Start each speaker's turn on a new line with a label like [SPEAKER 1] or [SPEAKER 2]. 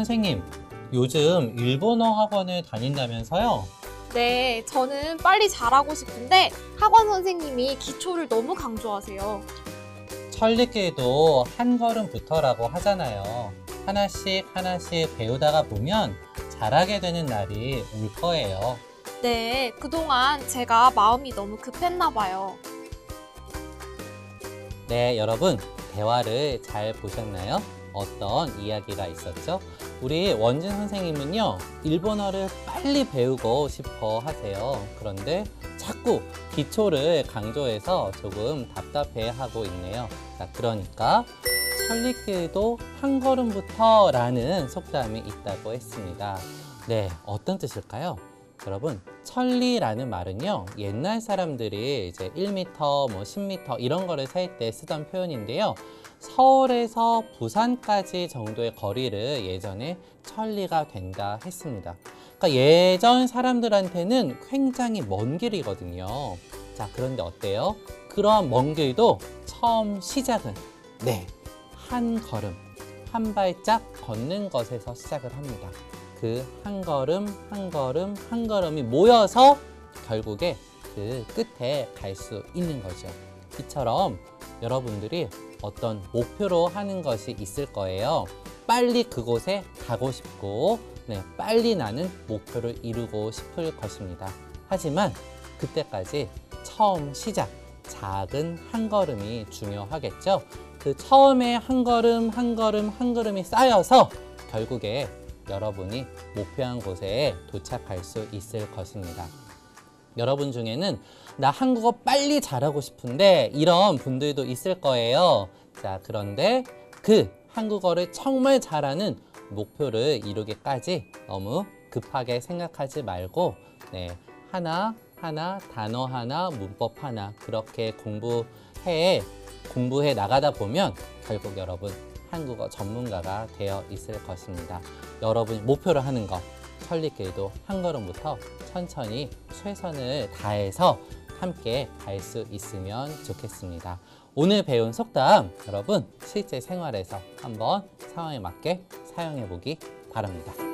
[SPEAKER 1] 선생님, 요즘 일본어 학원을 다닌다면서요?
[SPEAKER 2] 네, 저는 빨리 잘하고 싶은데 학원 선생님이 기초를 너무 강조하세요.
[SPEAKER 1] 천리길도 한 걸음부터라고 하잖아요. 하나씩 하나씩 배우다가 보면 잘하게 되는 날이 올 거예요.
[SPEAKER 2] 네, 그동안 제가 마음이 너무 급했나 봐요.
[SPEAKER 1] 네, 여러분, 대화를 잘 보셨나요? 어떤 이야기가 있었죠? 우리 원진 선생님은요, 일본어를 빨리 배우고 싶어 하세요. 그런데 자꾸 기초를 강조해서 조금 답답해 하고 있네요. 자, 그러니까 천리길도 한 걸음부터 라는 속담이 있다고 했습니다. 네, 어떤 뜻일까요? 여러분, 천리라는 말은요, 옛날 사람들이 이제 1m, 뭐 10m 이런 거를 셀 때 쓰던 표현인데요. 서울에서 부산까지 정도의 거리를 예전에 천리가 된다 했습니다. 그러니까 예전 사람들한테는 굉장히 먼 길이거든요. 자, 그런데 어때요? 그러한 먼 길도 처음 시작은 네, 한 걸음, 한 발짝 걷는 것에서 시작을 합니다. 그 한 걸음, 한 걸음, 한 걸음이 모여서 결국에 그 끝에 갈 수 있는 거죠. 이처럼 여러분들이 어떤 목표로 하는 것이 있을 거예요. 빨리 그곳에 가고 싶고, 네, 빨리 나는 목표를 이루고 싶을 것입니다. 하지만 그때까지 처음 시작, 작은 한 걸음이 중요하겠죠. 그 처음에 한 걸음, 한 걸음, 한 걸음이 쌓여서 결국에 여러분이 목표한 곳에 도착할 수 있을 것입니다. 여러분 중에는 나 한국어 빨리 잘하고 싶은데 이런 분들도 있을 거예요. 자, 그런데 그 한국어를 정말 잘하는 목표를 이루기까지 너무 급하게 생각하지 말고 네, 하나 하나 단어 하나 문법 하나 그렇게 공부해 공부해 나가다 보면 결국 여러분 한국어 전문가가 되어 있을 것입니다. 여러분이 목표를 하는 것 천리길도 한 걸음부터 천천히 최선을 다해서 함께 갈 수 있으면 좋겠습니다. 오늘 배운 속담 여러분 실제 생활에서 한번 상황에 맞게 사용해 보기 바랍니다.